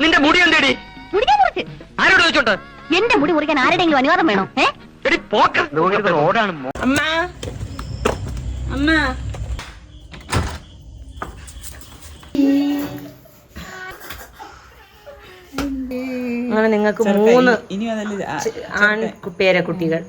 നിന്റെ മുടി എന്തേടി? മുടിക്കാൻ മുറിച്ച്. ആരോട് ചോദിച്ചോണ്ട്? എന്റെ മുടി മുറിക്കാൻ ആരുടെയെങ്കിലും അനുവാദം വേണോ? ഏ? എടി പോക്ക റോഡാണ് അമ്മ. അമ്മ. അങ്ങനെ നിങ്ങൾക്ക് മൂന്ന് ആൺ പേരക്കുട്ടികൾ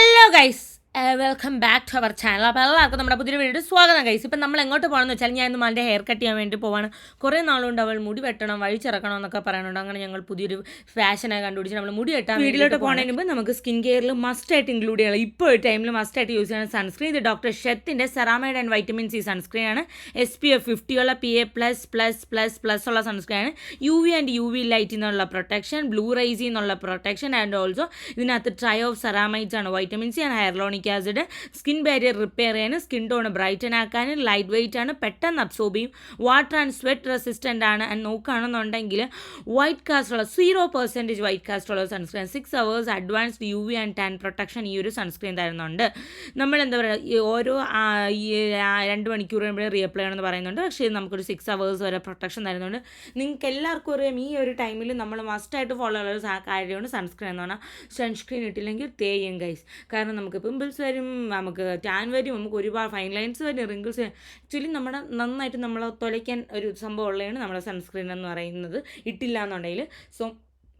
hello guys welcome back to our channel അപ്പോൾ എല്ലാവർക്കും നമ്മുടെ പുതിയ വീഡിയോ സ്വാഗതം കഴിച്ചു ഇപ്പം നമ്മൾ എങ്ങോട്ട് പോകണമെന്ന് വെച്ചാൽ ഞാൻ ഇന്ന് മാലിന്റെ ഹെയർ കട്ട് ചെയ്യാൻ വേണ്ടി പോവാണ്. കുറേ നാളുകൊണ്ട് അവൾ മുടി വെട്ടണം വഴിച്ചിറക്കണം എന്നൊക്കെ പറയുന്നുണ്ട്. അങ്ങനെ ഞങ്ങൾ പുതിയൊരു ഫാഷനായി കണ്ടുപിടിച്ച് നമ്മൾ മുടി വെട്ടാൻ വീട്ടിലോട്ട് പോകുന്നതിന് മുമ്പ് നമുക്ക് സ്കിൻ കെയറിൽ മസ്റ്റ് ആയിട്ട് ഇൻക്ലൂഡ് ചെയ്യണം ഇപ്പോൾ ടൈമിൽ മസ്റ്റ് ആയിട്ട് യൂസ് ചെയ്യുന്ന സൺസ്ക്രീൻ ഇത് doctor ഷെത്തിന്റെ ceramide and vitamin C sunscreen ആണ്. S P F ഫിഫ്റ്റിയുള്ള P A plus plus plus plus ഉള്ള സൺസ്ക്രീൻ ആണ്. U V and U V ലൈറ്റിൽ നിന്നുള്ള പ്രൊട്ടക്ഷൻ ബ്ലൂ റൈസിൽ നിന്നുള്ള പ്രൊട്ടക്ഷൻ ആൻഡ് ഓൾസോ ഇതിനകത്ത് ട്രൈ ഓഫ് സെറാമൈഡ്സ് ആണ് vitamin C and hyaluronic acid skin barrier repair ചെയ്യാൻ skin tone brighten ആക്കാനും ലൈറ്റ് വെയിറ്റ് ആണ് പെട്ടെന്ന് അബ്സോർബ് ചെയ്യും. വാട്ടർ ആൻഡ് സ്വെറ്റ് റെസിസ്റ്റന്റ് ആണ് ആൻഡ് നോക്കുകയാണെന്നുണ്ടെങ്കിൽ white cast zero percentage white cast sunscreen six hours advanced U V and tan protection ഈ ഒരു sunscreen തരുന്നുണ്ട്. നമ്മൾ എന്താ പറയുക ഓരോ രണ്ട് മണിക്കൂർ കഴിയുമ്പോഴേ റീഅപ്ലൈ ആണെന്ന് പറയുന്നുണ്ട്. പക്ഷേ ഇത് നമുക്കൊരു സിക്സ് അവേഴ്സ് വരെ പ്രൊട്ടക്ഷൻ തരുന്നുണ്ട്. നിങ്ങൾക്ക് എല്ലാവർക്കും അറിയാം ഈ ഒരു ടൈമിൽ നമ്മൾ മസ്റ്റായിട്ട് ഫോളോ ഒരു കാര്യമാണ് സൺസ്ക്രീൻ എന്ന് പറഞ്ഞാൽ സൺസ്ക്രീൻ ഇട്ടില്ലെങ്കിൽ തേയും ഗൈസ് കാരണം നമുക്ക് പിമ്പിൾസ് വരും നമുക്ക് ടാൻ വരും നമുക്ക് ഒരുപാട് ഫൈൻ ലൈൻസ് വരും റിങ്കിൾസ് വരും. ആക്ച്വലി നമ്മുടെ നന്നായിട്ട് നമ്മളെ തുലയ്ക്കാൻ ഒരു സംഭവം ഉള്ളതാണ് നമ്മുടെ സൺസ്ക്രീൻ എന്ന് പറയുന്നത്. ഇട്ടില്ല എന്നുണ്ടെങ്കിൽ സോ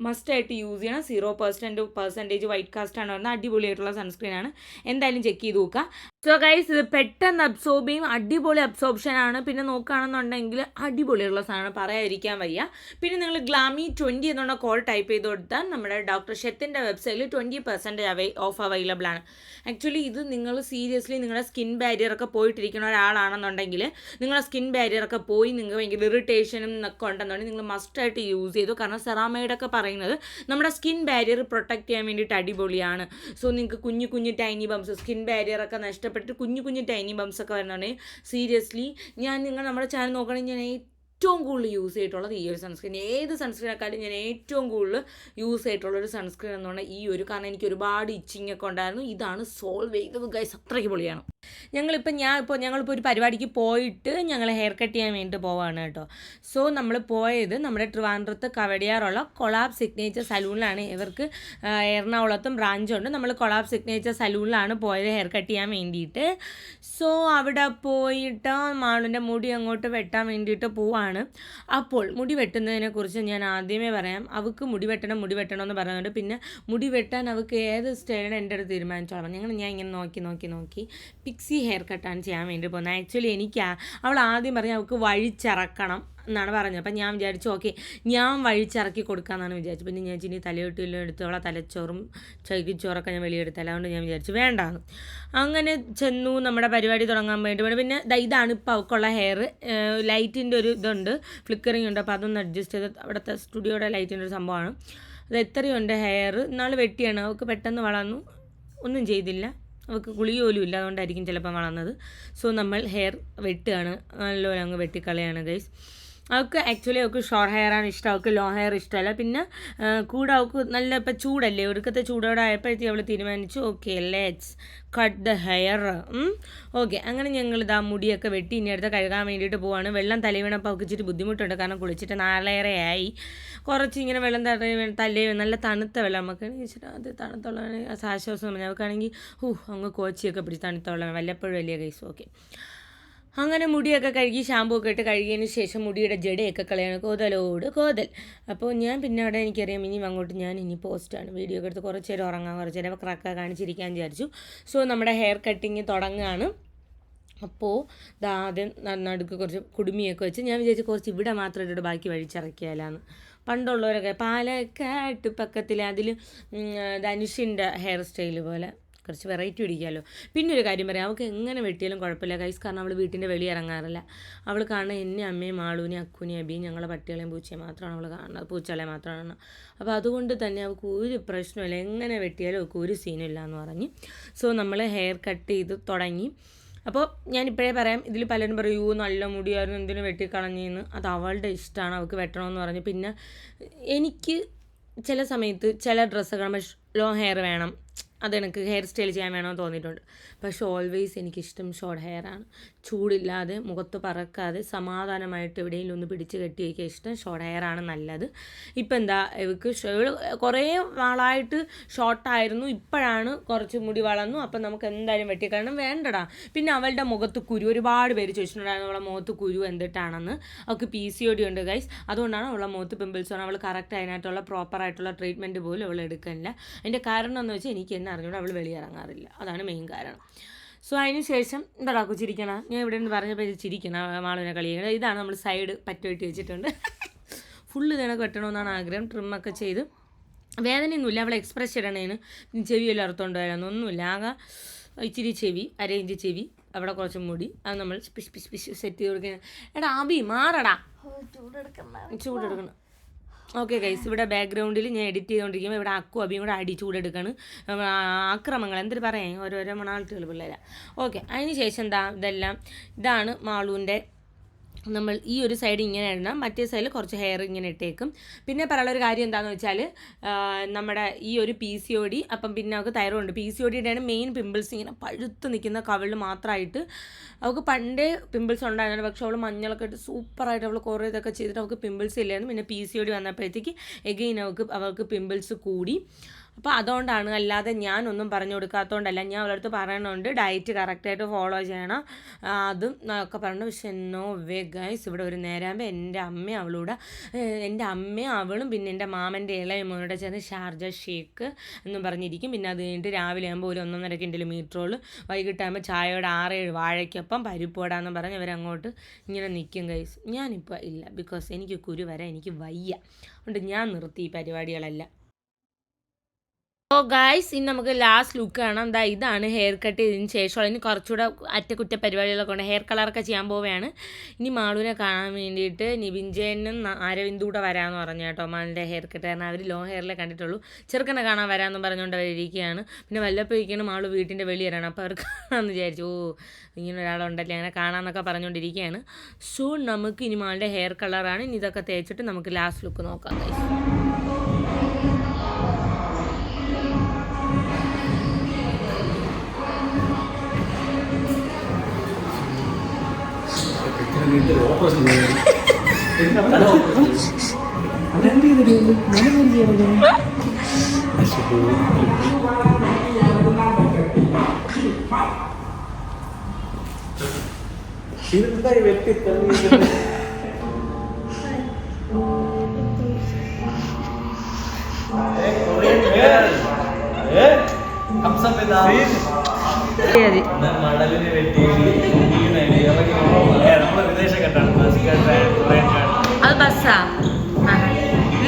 മസ്റ്റായിട്ട് യൂസ് ചെയ്യണം. Zero percent percentage white cast ആണ് പറഞ്ഞാൽ അടിപൊളിയായിട്ടുള്ള സൺസ്ക്രീൻ ആണ്. എന്തായാലും ചെക്ക് ചെയ്ത് നോക്കുക. സോ ഗൈസ് ഇത് പെട്ടെന്ന് അബ്സോർബ് ചെയ്യും. അടിപൊളി അബ്സോർപ്ഷൻ ആണ്. പിന്നെ നോക്കുകയാണെന്നുണ്ടെങ്കിൽ അടിപൊളിയുള്ള സാധനം പറയാതിരിക്കാൻ വയ്യ. പിന്നെ നിങ്ങൾ ഗ്ലാമി ട്വന്റി എന്നുള്ള കോൾ ടൈപ്പ് ചെയ്ത് കൊടുത്താൽ നമ്മുടെ ഡോക്ടർ ഷെത്തിന്റെ വെബ്സൈറ്റിൽ twenty percent avail off available ആണ്. ആക്ച്വലി ഇത് നിങ്ങൾ സീരിയസ്ലി നിങ്ങളുടെ സ്കിൻ ബാരിയർ ഒക്കെ പോയിട്ടിരിക്കുന്ന ഒരാളാണെന്നുണ്ടെങ്കിൽ നിങ്ങളുടെ സ്കിൻ ബാരിയർ ഒക്കെ പോയി നിങ്ങൾക്ക് ഭയങ്കര ഇറിറ്റേഷനും ഒക്കെ ഉണ്ടെന്നുണ്ടെങ്കിൽ നിങ്ങൾ മസ്റ്റായിട്ട് യൂസ് ചെയ്തു. കാരണം സെറാമൈഡ് ഒക്കെ പറയുന്നത് നമ്മുടെ സ്കിൻ ബാരിയർ പ്രൊട്ടക്ട് ചെയ്യാൻ വേണ്ടിയിട്ട് അടിപൊളിയാണ്. സോ നിങ്ങൾക്ക് കുഞ്ഞു കുഞ്ഞു ടൈനി ബംസ് സ്കിൻ ബാരിയർ ഒക്കെ നഷ്ടപ്പെട്ട് കുഞ്ഞു കുഞ്ഞു ടൈനി ബംസ് ഒക്കെ വരുന്നുണ്ടെങ്കിൽ സീരിയസ്ലി ഞാൻ നിങ്ങൾ നമ്മുടെ ചാനൽ നോക്കുകയാണെങ്കിൽ ഞാൻ ഏറ്റവും കൂടുതൽ യൂസ് ചെയ്തിട്ടുള്ളത് ഈ ഒരു സൺസ്ക്രീൻ ഏത് സൺസ്ക്രീനെക്കാളും ഞാൻ ഏറ്റവും കൂടുതൽ യൂസ് ചെയ്തിട്ടുള്ള ഒരു സൺസ്ക്രീൻ എന്ന് പറഞ്ഞാൽ ഈ ഒരു കാരണം എനിക്ക് ഒരുപാട് ഇച്ചിങ് ഒക്കെ ഉണ്ടായിരുന്നു. ഇതാണ് സോൾവ് ചെയ്തത് ഗൈസ് അത്രയ്ക്ക് പൊളിയാണ്. ഞങ്ങളിപ്പോൾ ഞാൻ ഇപ്പോൾ ഞങ്ങളിപ്പോൾ ഒരു പരിപാടിക്ക് പോയിട്ട് ഞങ്ങൾ ഹെയർ കട്ട് ചെയ്യാൻ വേണ്ടിയിട്ട് പോവാണ് കേട്ടോ. സോ നമ്മൾ പോയത് നമ്മുടെ ട്രിവാൻഡ്രത്ത് കവടിയാറുള്ള കൊളാബ് സിഗ്നേച്ചർ സലൂണിലാണ് ഇവർക്ക് എറണാകുളത്തും എറണാകുളത്തും ബ്രാഞ്ചുണ്ട് നമ്മൾ കൊളാബ് സിഗ്നേച്ചർ സലൂണിലാണ് പോയത് ഹെയർ കട്ട് ചെയ്യാൻ വേണ്ടിയിട്ട്. സോ അവിടെ പോയിട്ട് മാളുന്റെ മുടി അങ്ങോട്ട് വെട്ടാൻ വേണ്ടിയിട്ട് പോവാണ്. അപ്പോൾ മുടി വെട്ടുന്നതിനെക്കുറിച്ച് ഞാൻ ആദ്യമേ പറയാം. അവൾക്ക് മുടി വെട്ടണം മുടി വെട്ടണം എന്ന് പറയുന്നുണ്ട് പിന്നെ മുടി വെട്ടാൻ അവൾക്ക് ഏത് സ്റ്റൈലാണ് എന്റെ അടുത്ത് തീരുമാനിച്ചോളാം ഞങ്ങൾ ഞാൻ ഇങ്ങനെ നോക്കി നോക്കി നോക്കി പിക്സി ഹെയർ കട്ടാണ് ചെയ്യാൻ വേണ്ടി പോകുന്നത്. ആക്ച്വലി എനിക്ക് അവൾ ആദ്യം പറഞ്ഞാൽ അവൾക്ക് വഴിച്ചിറക്കണം. എന്നാണ് പറഞ്ഞത്. അപ്പം ഞാൻ വിചാരിച്ചു ഓക്കെ ഞാൻ വഴിച്ചിറക്കി കൊടുക്കാമെന്നാണ് വിചാരിച്ചത്. പിന്നെ ഞാൻ ചിനി തലയൊട്ടിയെല്ലാം എടുത്ത് അവളെ തലച്ചോറും ചകിച്ചോറൊക്കെ ഞാൻ വെളിയെടുത്തല്ല അതുകൊണ്ട് ഞാൻ വിചാരിച്ചു വേണ്ടാന്ന്. അങ്ങനെ ചെന്നു നമ്മുടെ പരിപാടി തുടങ്ങാൻ വേണ്ടി വേണം. പിന്നെ ഇതാണ് ഇപ്പോൾ അവൾക്കുള്ള ഹെയർ ലൈറ്റിന്റെ ഒരു ഇതുണ്ട് ഫ്ലിക്കറിങ് ഉണ്ട്. അപ്പോൾ അതൊന്ന് അഡ്ജസ്റ്റ് ചെയ്ത് അവിടുത്തെ സ്റ്റുഡിയോയുടെ ലൈറ്റിന്റെ ഒരു സംഭവമാണ്. അത് എത്രയുണ്ട് ഹെയർ ഇന്നാൾ വെട്ടിയാണ്. അവൾക്ക് പെട്ടെന്ന് വളർന്നു. ഒന്നും ചെയ്തില്ല. അവൾക്ക് കുളി പോലും ഇല്ല. അതുകൊണ്ടായിരിക്കും ചിലപ്പോൾ വളർന്നത്. സോ നമ്മൾ ഹെയർ വെട്ടുകയാണ്. നല്ലപോലെ അങ്ങ് വെട്ടിക്കളയാണ് ഗൈസ് അവൾക്ക് ആക്ച്വലി അവൾക്ക് ഷോർട്ട് ഹെയർ ആണ് ഇഷ്ടം അവൾക്ക് ലോങ് ഹെയർ ഇഷ്ടമല്ല. പിന്നെ കൂടെ അവൾക്ക് നല്ല ഇപ്പം ചൂടല്ലേ ഒരുക്കത്തെ ചൂടോടെ ആയപ്പോഴത്തേക്ക് അവൾ തീരുമാനിച്ചു okay let's cut the hair okay അങ്ങനെ ഞങ്ങൾ ഇതാ മുടിയൊക്കെ വെട്ടി ഇനി അടുത്ത് കഴുകാൻ വേണ്ടിയിട്ട് പോവാണ്. വെള്ളം തലയിൽ വീണപ്പോൾ അവൾക്ക് ഇച്ചിരി ബുദ്ധിമുട്ടുണ്ട് കാരണം കുളിച്ചിട്ട് നാളേറെ ആയി കുറച്ച് ഇങ്ങനെ വെള്ളം വീണ് തലയിൽ നല്ല തണുത്ത വെള്ളം നമുക്ക് ഇച്ചിരി അത് തണുത്തുള്ള ആശ്വാസം അവൾക്കാണെങ്കിൽ ഹൂ അങ്ങ് കോച്ചിയൊക്കെ പിടിച്ച് തണുത്തുള്ള വല്ലപ്പോഴും വലിയ കേസ് ഓക്കെ അങ്ങനെ മുടിയൊക്കെ കഴുകി ഷാമ്പൂ ഒക്കെ ഇട്ട് കഴുകിയതിന് ശേഷം മുടിയുടെ ജടയൊക്കെ കളയാണ് കോതലോട് കോതൽ. അപ്പോൾ ഞാൻ പിന്നെ അവിടെ എനിക്കറിയാം ഇനി അങ്ങോട്ട് ഞാൻ ഇനി പോസ്റ്റാണ് വീഡിയോ ഒക്കെ എടുത്ത് കുറച്ച് നേരം ഉറങ്ങാൻ കുറച്ച് നേരം ക്രക്ക കാണിച്ചിരിക്കാൻ വിചാരിച്ചു. സോ നമ്മുടെ ഹെയർ കട്ടിങ് തുടങ്ങുകയാണ് അപ്പോൾ ആദ്യം നടുക്ക് കുറച്ച് കുടുമിയൊക്കെ വെച്ച് ഞാൻ വിചാരിച്ചു കുറച്ച് ഇവിടെ മാത്രം ഇട്ടിട്ട് ബാക്കി വഴിച്ചിറക്കിയാലാന്ന് പണ്ടുള്ളവരൊക്കെ പാലക്കാട്ട് പക്കത്തിൽ അതിൽ ധനുഷിന്റെ ഹെയർ സ്റ്റൈൽ പോലെ. കുറച്ച് വെറൈറ്റി പിടിക്കാമല്ലോ പിന്നെ ഒരു കാര്യം പറയാം അവൾക്ക് എങ്ങനെ വെട്ടിയാലും കുഴപ്പമില്ല കൈസ് കാരണം അവൾ വീട്ടിന്റെ വെളി ഇറങ്ങാറില്ല. അവൾ കാണുന്ന എന്നെ അമ്മയും മാളൂനെ അക്കുനെ അബിയും ഞങ്ങളെ പട്ടികളെയും പൂച്ചയും മാത്രമാണ് അവൾ കാണുന്നത്. പൂച്ചകളെ മാത്രമാണ് കാണുന്നത്. അപ്പോൾ അതുകൊണ്ട് തന്നെ അവൾക്ക് ഒരു പ്രശ്നമില്ല എങ്ങനെ വെട്ടിയാലും അവൾക്ക് ഒരു സീനില്ല എന്ന് പറഞ്ഞ്. സോ നമ്മൾ ഹെയർ കട്ട് ചെയ്ത് തുടങ്ങി. അപ്പോൾ ഞാനിപ്പോഴേ പറയാം ഇതിൽ പലരും പറയൂ നല്ല മുടിയായിരുന്നു എന്തിനു വെട്ടിക്കളഞ്ഞെന്ന് അത് അവളുടെ ഇഷ്ടമാണ് അവൾക്ക് വെട്ടണമെന്ന് പറഞ്ഞു. പിന്നെ എനിക്ക് ചില സമയത്ത് ചില ഡ്രസ്സുകൾ ലോങ് ഹെയർ വേണം. അതെനിക്ക് ഹെയർ സ്റ്റൈൽ ചെയ്യാൻ വേണമെന്ന് തോന്നിയിട്ടുണ്ട്. പക്ഷേ ഓൾവേസ് എനിക്കിഷ്ടം ഷോർട്ട് ഹെയർ ആണ്. ചൂടില്ലാതെ മുഖത്ത് പറക്കാതെ സമാധാനമായിട്ട് എവിടെയെങ്കിലും ഒന്ന് പിടിച്ച് കെട്ടി വയ്ക്കുക ഇഷ്ടം ഷോർട്ട് ഹെയർ ആണ് നല്ലത്. ഇപ്പം എന്താ ഇവക്ക് കുറേ നാളായിട്ട് ഷോർട്ടായിരുന്നു ഇപ്പോഴാണ് കുറച്ച് മുടി വളർന്നു അപ്പം നമുക്ക് എന്തായാലും വെട്ടിക്കണം വേണ്ടടാ. പിന്നെ അവളുടെ മുഖത്ത് കുരു ഒരുപാട് പേര് ചോദിച്ചിട്ടുണ്ടായിരുന്നു അവളുടെ മുഖത്ത് കുരു എന്തിട്ടാണെന്ന്. അവൾക്ക് പി സി ഒ ഡി ഉണ്ട് ഗൈസ് അതുകൊണ്ടാണ് അവളുടെ മുഖത്ത് പിമ്പിൾസ് ആണ് അവൾ കറക്റ്റ് അതിനായിട്ടുള്ള പ്രോപ്പർ ആയിട്ടുള്ള ട്രീറ്റ്മെന്റ് പോലും അവൾ എടുക്കുന്നില്ല അതിന്റെ കാരണം എന്ന് വെച്ചാൽ എനിക്ക് എന്നെ അറിഞ്ഞുകൊണ്ട് അവൾ വെളിയിറങ്ങാറില്ല. അതാണ് മെയിൻ കാരണം. സോ അതിന് ശേഷം എന്താടാ ചിരിക്കണ ഞാൻ ഇവിടെ നിന്ന് പറഞ്ഞപ്പോൾ ചിരിക്കണ മാളുവിനെ കളിയാണ് ഇതാണ് നമ്മൾ സൈഡ് പറ്റുവെട്ടി വെച്ചിട്ടുണ്ട്. ഫുള്ള് ഇതിനൊക്കെ വെട്ടണമെന്നാണ് ആഗ്രഹം. ട്രിമ്മൊക്കെ ചെയ്ത്. വേദനയൊന്നുമില്ല. അവളെ എക്സ്പ്രസ് ഇടണേന്. ചെവിയെല്ലാം അറുത്തോണ്ട് വരാമെന്ന് ഒന്നുമില്ല. ആകെ ഇച്ചിരി ചെവി അരയിഞ്ച് ചെവി അവിടെ കുറച്ച് മുടി. അത് നമ്മൾ പിശ് പിശ് പിശ് സെറ്റ് ചെയ്ത് കൊടുക്കുക എടാ ആബി മാറടാ. ചൂടെടുക്കണം. ഓക്കെ ഗൈസ് ഇവിടെ ബാക്ക്ഗ്രൗണ്ടിൽ ഞാൻ എഡിറ്റ് ചെയ്തുകൊണ്ടിരിക്കുമ്പോൾ ഇവിടെ അക്കു അബിയും കൂടെ അടി ചൂടെടുക്കണം. ആ, ആക്രമങ്ങൾ. എന്തൊരു പറയാം? ഓരോരോ മണാളിട്ടുകൾ പിള്ളേരാണ് ഓക്കെ അതിന് ശേഷം എന്താ? ഇതെല്ലാം. ഇതാണ് മാളുവിന്റെ നമ്മൾ ഈ ഒരു സൈഡ് ഇങ്ങനെ ഇടണം. മറ്റേ സൈഡിൽ കുറച്ച് ഹെയർ ഇങ്ങനെ ഇട്ടേക്കും. പിന്നെ പറയാനുള്ള ഒരു കാര്യം എന്താണെന്ന് വെച്ചാൽ നമ്മുടെ ഈ ഒരു പി സി ഒ ഡി അപ്പം പിന്നെ അവൾക്ക് തൈറോയിഡ് പി സി ഒ ഡിയുടെയാണ് മെയിൻ പിമ്പിൾസ് ഇങ്ങനെ പഴുത്ത് നിൽക്കുന്ന കവിളിൽ മാത്രമായിട്ട് അവൾക്ക് പണ്ടേ പിമ്പിൾസ് ഉണ്ടായിരുന്നു പക്ഷെ അവൾ മഞ്ഞളൊക്കെ ഇട്ട് സൂപ്പറായിട്ട് അവൾ കുറേ ഇതൊക്കെ ചെയ്തിട്ട് അവൾക്ക് പിമ്പിൾസ് ഇല്ലായിരുന്നു. പിന്നെ പി സി ഒ ഡി വന്നപ്പോഴത്തേക്ക് എഗെയിൻ അവൾക്ക് അവൾക്ക് പിമ്പിൾസ് കൂടി. അപ്പോൾ അതുകൊണ്ടാണ് അല്ലാതെ ഞാനൊന്നും പറഞ്ഞു കൊടുക്കാത്തതുകൊണ്ടല്ല ഞാൻ അവരടുത്ത് പറയണുണ്ട്. ഡയറ്റ് കറക്റ്റായിട്ട് ഫോളോ ചെയ്യണം. അതും ഒക്കെ പറഞ്ഞു. പക്ഷെ നോ വേ ഗൈസ് ഇവിടെ ഒരു നേരാകുമ്പോൾ എന്റെ അമ്മയും അവളൂടെ എന്റെ അമ്മയും അവളും പിന്നെ എന്റെ മാമന്റെ ഇളയ മോനോടെ ചേർന്ന് ഷാർജ ഷേക്ക് എന്നും പറഞ്ഞിരിക്കും. പിന്നെ അത് കഴിഞ്ഞിട്ട് രാവിലെ ആകുമ്പോൾ ഒരു ഒന്നൊന്നര കിൻഡിൽ മീറ്ററോൾ വൈകിട്ടാകുമ്പോൾ ചായയുടെ ആറേഴ് വാഴയ്ക്കൊപ്പം പരിപ്പോടാന്ന് പറഞ്ഞ് അവരങ്ങോട്ട് ഇങ്ങനെ നിൽക്കും ഗൈസ് ഞാനിപ്പോൾ ഇല്ല. ബിക്കോസ് എനിക്ക് കുരു വരാൻ എനിക്ക് വയ്യ. അതുകൊണ്ട് ഞാൻ നിർത്തി ഈ പരിപാടികളെല്ലാം. ഓ ഗായ്സ് ഇനി നമുക്ക് ലാസ്റ്റ് ലുക്ക് കാണാം. എന്താ ഇതാണ് ഹെയർ കട്ട് ചെയ്തതിന് ശേഷം. ഇനി കുറച്ചുകൂടെ അറ്റകുറ്റ പരിപാടികളൊക്കെ ഉണ്ട് ഹെയർ കളറൊക്കെ ചെയ്യാൻ പോവുകയാണ്. ഇനി മാളൂനെ കാണാൻ വേണ്ടിയിട്ട് നിവിൻ ജയനും ന- അരവിന്ദും കൂടെ വരാമെന്ന് പറഞ്ഞു കേട്ടോ. മാളിന്റെ ഹെയർ കട്ട് കാരണം അവർ ലോ ഹെയറിലെ കണ്ടിട്ടുള്ളൂ. ചെറുക്കനെ കാണാൻ വരാമെന്ന് പറഞ്ഞുകൊണ്ട് അവരിയ്ക്കുകയാണ് പിന്നെ വല്ലപ്പോഴേക്കാണ് മാൾ വീട്ടിന്റെ വെളി വരാണ്. അപ്പോൾ അവർ കാണാമെന്ന് വിചാരിച്ചു. ഓ ഇങ്ങനെ ഒരാളുണ്ടല്ലേ? അങ്ങനെ കാണാമെന്നൊക്കെ പറഞ്ഞുകൊണ്ടിരിക്കുകയാണ്. സോ നമുക്ക് ഇനി മാളുടെ ഹെയർ കളറാണ് ഇനി ഇതൊക്കെ തേച്ചിട്ട് നമുക്ക് ലാസ്റ്റ് ലുക്ക് നോക്കാം. ശരി. മടലിന് വെട്ടി നമ്മളെ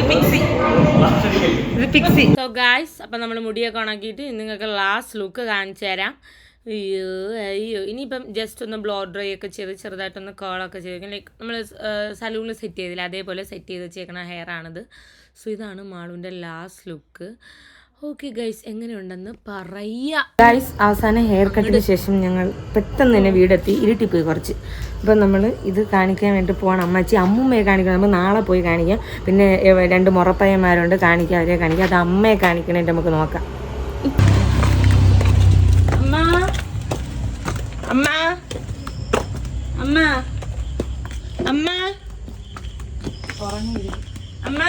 ഇത് പിക്സി സോ ഗായ്സ് അപ്പം നമ്മൾ മുടിയൊക്കെ ഉണക്കിയിട്ട് നിങ്ങൾക്ക് ലാസ്റ്റ് ലുക്ക് കാണിച്ചു തരാം. അയ്യോ അയ്യോ. ഇനിയിപ്പം ജസ്റ്റ് ഒന്ന് ബ്ലോ ഡ്രൈ ഒക്കെ ചെയ്ത് ചെറുതായിട്ടൊന്ന് കേളൊക്കെ ചെയ്ത് ലൈക്ക് നമ്മൾ സലൂണിൽ സെറ്റ് ചെയ്തില്ല അതേപോലെ സെറ്റ് ചെയ്ത് വെച്ചേക്കണ ഹെയർ ആണിത്. സോ ഇതാണ് മാളുവിന്റെ ലാസ്റ്റ് ലുക്ക് ഓക്കെ ഗൈസ് എങ്ങനെയുണ്ടെന്ന് പറയാ. ഗൈസ് അവസാന ഹെയർ കട്ടിന് ശേഷം ഞങ്ങൾ പെട്ടെന്ന് തന്നെ വീടെത്തി. ഇരുട്ടിപ്പോയി കുറച്ച്. അപ്പം നമ്മൾ ഇത് കാണിക്കാൻ വേണ്ടി പോകണം അമ്മച്ചി അമ്മൂമ്മയെ കാണിക്കണം. നമ്മൾ നാളെ പോയി കാണിക്കാം. പിന്നെ രണ്ട് മുറപ്പയ്യന്മാരുണ്ട്. കാണിക്കാം അവരെ കാണിക്കാം. അത് അമ്മയെ കാണിക്കണേന്റെ നമുക്ക് നോക്കാം. അമ്മ. അമ്മ. അമ്മ. അമ്മ. അമ്മ.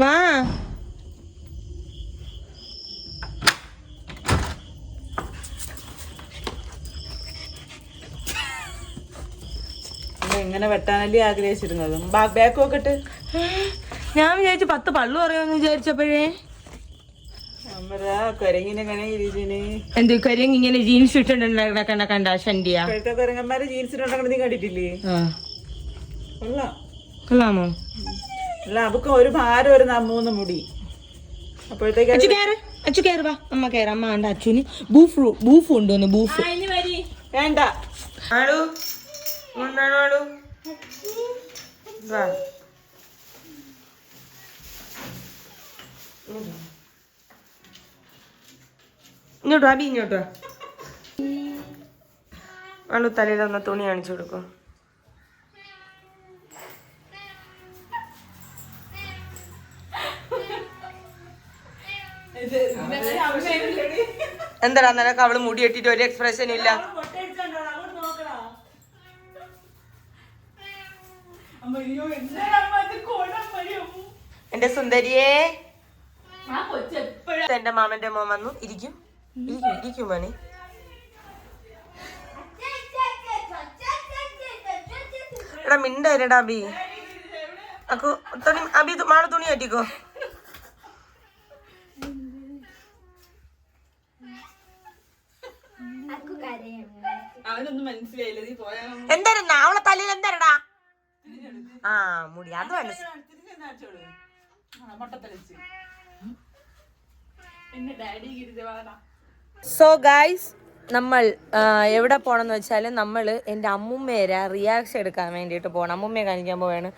വാ. എങ്ങനെ വെട്ടാനല്ലേ ആഗ്രഹിച്ചിരുന്നത്? ബാക്ക് നോക്കട്ടെ. ഞാൻ വിചാരിച്ചു പത്ത് പള്ളു പറയുമെന്ന് വിചാരിച്ചപ്പോഴേ. എന്ത് ഇങ്ങനെ ജീൻസ് ഇട്ടുണ്ടാക്കണ കണ്ട ശണ്ടിയാ കരങ്ങന്മാരെ ജീൻസ് കണ്ടിട്ടില്ലേ? കൊള്ളാം. കൊള്ളാമോ? അല്ല അവക്ക് ഒരു ഭാരം ഒരു മൂന്ന് മുടി. അപ്പോഴത്തേക്ക് അച്ചു കയറ് അച്ചു കയറ് വാ. അമ്മ കയറ് അമ്മ കണ്ട അച്ചുന് ബൂഫ് ബൂഫ് ഉണ്ടോന്ന് ബൂഫ്. വേണ്ട. ആളു എന്താണ് ആളു? വാ. ഇങ്ങോട്ടോ അബി ഇങ്ങോട്ടോ ആളു തലയിൽ ഒന്ന് തുണി കാണിച്ചു കൊടുക്കും. എന്താടാ നിനക്ക് അവൾ മുടി കെട്ടിട്ട് ഒരു എക്സ്പ്രഷൻ ഇല്ല? എന്റെ സുന്ദരിയെ. എന്റെ മാമന്റെ മോൻ വന്നു. ഇരിക്കും. ഇരിക്കും ഇരിക്കും മണി എടാ മിണ്ടായിരടാ അബി. അക്കോ തുണി അബി മാൾ തുണി കെട്ടിക്കോ. അവനൊന്നും മനസ്സിലായില്ല. നീ പോയാ എന്തായിരുന്നാ അവളെ തലയിൽ എന്താരടാ? ആ മുടി. അത് സോ ഗായ്സ് നമ്മൾ എവിടെ പോണെന്ന് വെച്ചാൽ നമ്മൾ എന്റെ അമ്മുമ്മേരെ റിയാക്ഷൻ എടുക്കാൻ വേണ്ടിയിട്ട് പോകണം അമ്മുമ്മയെ കാണിക്കാൻ പോവാണ്.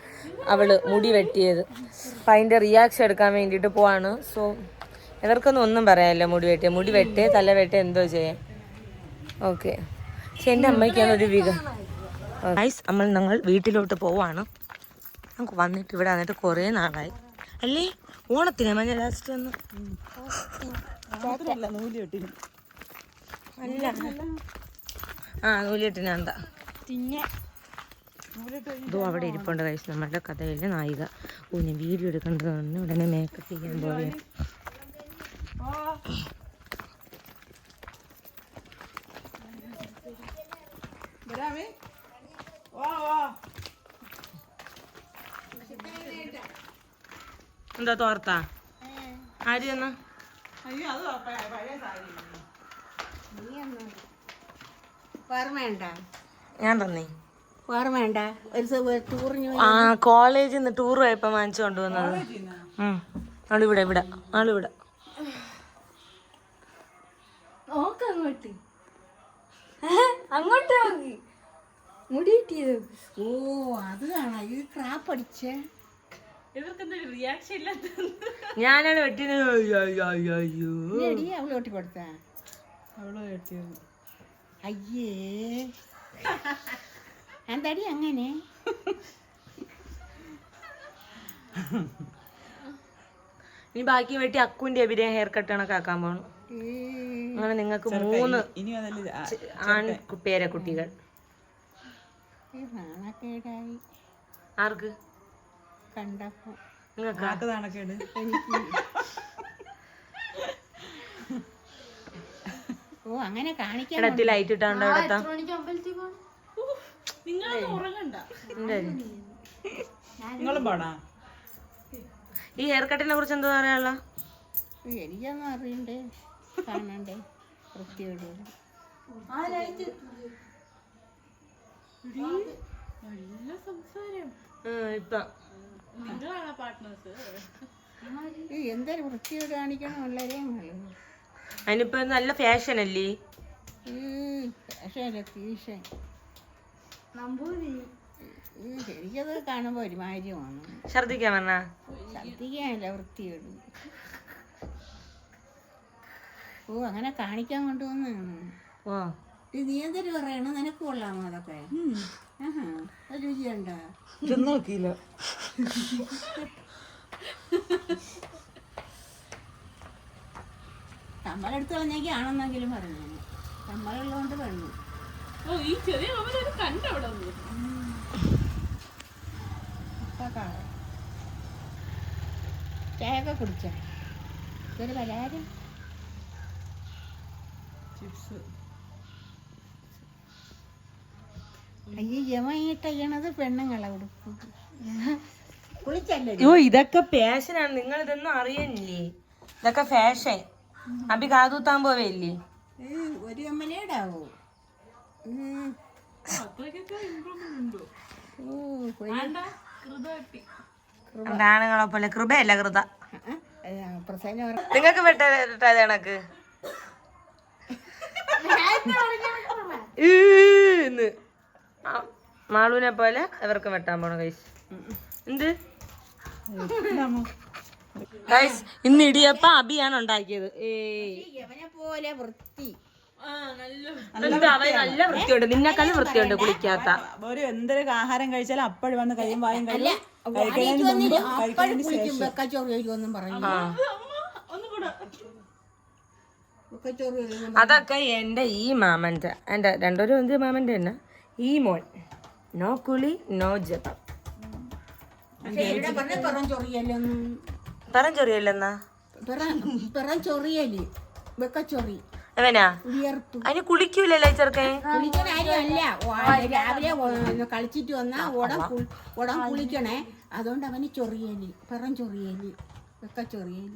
അവൾ മുടി വെട്ടിയത്. അപ്പം അതിന്റെ റിയാക്ഷൻ എടുക്കാൻ വേണ്ടിയിട്ട് പോവാണ്. സോ ഇവർക്കൊന്നും ഒന്നും പറയാനില്ല മുടി വെട്ടിയ. മുടി വെട്ടേ തല വെട്ടേ എന്തോ ചെയ്യാൻ. ഓക്കെ. പക്ഷെ എന്റെ അമ്മയ്ക്കാണ് ഒരു വിക ഗായ്സ് നമ്മൾ ഞങ്ങൾ വീട്ടിലോട്ട് പോവാണ്. നമുക്ക് വന്നിട്ട് ഇവിടെ വന്നിട്ട് കുറേ നാളായി. അല്ലേ? ഓണത്തിന് മഞ്ഞ ലാസ്റ്റ് വന്നു? മാത്രല്ല നൂൽ കെട്ടി അല്ല. ആ നൂലിട്ടിന് എന്താ ഇതോ അവിടെ ഇരിപ്പുണ്ട് കഴിച്ച് നമ്മളുടെ കഥയിലെ നായിക. ഓ ഞാൻ വീഡിയോ എടുക്കേണ്ടതാണ് ഉടനെ മേക്കപ്പ് ചെയ്യാൻ പോവുകയാണ് വരാമേ വാ വാ എന്താ തോർത്താ? ആര് തന്ന ഞാൻ തന്നേ. ഓർമ്മയുണ്ട? ഒരു ദിവസം ടൂറിന് ആ കോളേജിൽ നിന്ന് ടൂർ പോയപ്പോ വാങ്ങിച്ചു കൊണ്ടുവന്നത്. ആളിവിടെ ഇവിടെ. ആളിവിടെ. നോക്കങ്ങോട്ട് അങ്ങോട്ട്. നോക്കി. മുടി കിട്ടിയത്. ഓ അത് കാണാ. ഇത് ക്രാപ്പ് അടിച്ചേ. ഞാനാണ് അവൾ ഒട്ടി കൊടുത്ത അവൾ കെട്ടിയത് അയ്യേ. എന്താടി അങ്ങനെ? ഇനി ബാക്കി വെട്ടി അക്കുവിന്റെ എവിടെ ഹെയർ കട്ട് കണക്ക് ആക്കാൻ പോകണം അങ്ങനെ നിങ്ങൾക്ക് മൂന്ന് ഇനി അതല്ല ആൺ പേരക്കുട്ടികൾ ആർക്ക്? കണ്ടപ്പോ. നാണക്കേട്. ഓ അങ്ങനെ കാണിക്കാൻ ലൈറ്റ് ഇട്ടാണ്ടോ നിങ്ങളും പാടാ. ഈ ഹെയർ കട്ടിനെ കുറിച്ച് എന്താ പറയാനുള്ള? എനിക്കൊന്നും അറിയണ്ടേ. കാണണ്ടേ. വൃത്തിയോട്. ഇപ്പൊ. നിങ്ങളാണ് പാർട്ട്നേഴ്സ് എന്തൊരു വൃത്തിയോട് കാണിക്കണം വളരെ അതിനിപ്പോ നല്ല ഫാഷൻ അല്ലേ? എനിക്കത് കാണുമ്പോൾ ഒരുമാതിരിയാണ് ഛർദിക്കാൻ പറഞ്ഞ ഛർദിക്കാനല്ല വൃത്തിയോട്. ഓ അങ്ങനെ കാണിക്കാൻ കൊണ്ടുവന്നാണ് ഓ. നീ എന്തൊരു പറയണ? നിനക്ക് കൊള്ളാമോ അതൊക്കെ? ചെന്ന് നോക്കിയില്ല കളഞ്ഞേക്ക് ആണെന്നെങ്കിലും പറഞ്ഞു. കമ്മലുള്ളതുകൊണ്ട് കണ്ണു ഓ ഈ ചെറിയ അവനൊരു കണ്ടവിടെ കാണാം ചായയൊക്കെ കുടിച്ച? ഇതൊരു പലഹാരം? ചിപ്സ്. അയ്യോ യമയിട്ടയ്യണത് പെണ്ണുങ്ങളെ ഉടുപ്പ് കുളിച്ചല്ലേ അയ്യോ ഇതൊക്കെ ഫാഷനാണ് നിങ്ങൾ ഇതൊന്നും അറിയണില്ലേ ഇതൊക്കെ ഫാഷൻ അബി കാതൂത്താൻ പോവല്ലേ ഏ, ഒരു അമ്മലേടാവോ ആണുങ്ങളെ പോലെ കൃപയല്ല കൃത നിങ്ങൾക്ക് പെട്ടത് കണക്ക് മാളൂനെ പോലെ ഇവർക്ക് വെട്ടാൻ പോണ കൈസ് എന്ത്? ഗൈസ് ഇന്ന് ഇടിയപ്പ അബിയാണ് ഉണ്ടാക്കിയത്. പോലെ വൃത്തി നല്ല വൃത്തിയുണ്ട്. നിന്നെക്കാളും വൃത്തിയുണ്ട് കുളിക്കാത്ത. ഒരു എന്തൊരു ആഹാരം കഴിച്ചാലും അപ്പോഴും വന്ന് കൈയും വായും കഴിയും. ചൊറി അതൊക്കെ എന്റെ ഈ മാമന്റെ എന്റെ രണ്ടൊരു എന്ത് മാമന്റെ തന്നെ? ഈ മോൻ നോ കുളി നോ ജപം. ഇവിടെ പറഞ്ഞ പിറം ചൊറിയല്ലെന്നും പറം ചെറിയല്ലെന്നാ? പിറം ചൊറിയൽ വെക്ക ചൊറി. അവനാ? വിയർത്തു അതിന് കുളിക്കൂലല്ലേ ചെറുക്കൻ? രാവിലെ കളിച്ചിട്ട് വന്നാ ഉടൻ ഉടൻ കുളിക്കണേ. അതുകൊണ്ട് അവന് ചൊറിയൽ പിറം ചൊറിയൽ വെക്ക ചൊറിയൽ.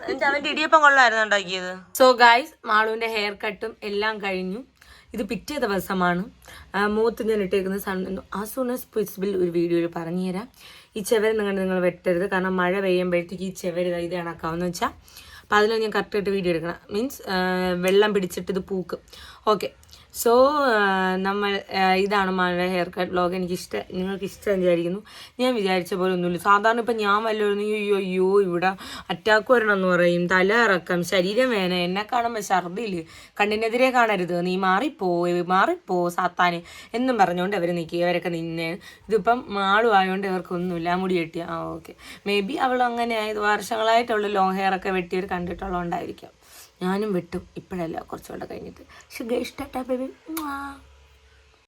എന്നിട്ട് അവന്റെ ഇടിയപ്പം കൊള്ളായിരുന്നു ഉണ്ടാക്കിയത്? സോ ഗായ്സ് മാളുവിന്റെ ഹെയർ കട്ടും എല്ലാം കഴിഞ്ഞു. ഇത് പിറ്റേ ദിവസമാണ്. മൂത്ത് ഞാൻ ഇട്ടേക്കുന്ന soon as soon as possible ഒരു വീഡിയോയിൽ പറഞ്ഞുതരാം. ഈ ചെവര നിങ്ങൾ നിങ്ങൾ വെട്ടരുത്. കാരണം മഴ പെയ്യുമ്പോഴത്തേക്ക് ഈ ചെവര് ഇത് കണക്കാവെന്ന് വെച്ചാൽ അപ്പോൾ അതിൽ ഞാൻ കറക്റ്റായിട്ട് വീഡിയോ എടുക്കണം. മീൻസ് വെള്ളം പിടിച്ചിട്ട് ഇത് പൂക്കും. ഓക്കെ സോ നമ്മൾ ഇതാണ് മഴ ഹെയർ കട്ട് വ്ലോഗ് എനിക്ക് ഇഷ്ടം നിങ്ങൾക്ക് ഇഷ്ടം വിചാരിക്കുന്നു ഞാൻ വിചാരിച്ച പോലെ ഒന്നുമില്ല. സാധാരണ ഇപ്പം ഞാൻ വല്ലവരും അയ്യോ അയ്യോ ഇവിടെ അറ്റാക്ക് വരണം എന്ന് പറയും. തല ഇറക്കം ശരീരം വേന എന്നെ കാണുമ്പോൾ ഛർദിൽ കണ്ണിനെതിരെ കാണരുത്. നീ മാറിപ്പോ മാറിപ്പോ സാത്താന് എന്നും പറഞ്ഞുകൊണ്ട് അവർ നിൽക്കുക അവരൊക്കെ നിന്നെ. ഇതിപ്പം മാളുമായതുകൊണ്ട് ഇവർക്കൊന്നുമില്ല. മുടി കെട്ടിയ. ആ ഓക്കെ. മേ ബി അവൾ അങ്ങനെ ആയത് വർഷങ്ങളായിട്ടുള്ള ലോങ് ഹെയർ ഒക്കെ വെട്ടിയവർ കണ്ടിട്ടുള്ളതുകൊണ്ടായിരിക്കാം. ഞാനും വെട്ടും. ഇപ്പോഴല്ല കുറച്ചുകൂടെ കഴിഞ്ഞിട്ട്. പക്ഷെ ഗേഷ്ടാ ബേബി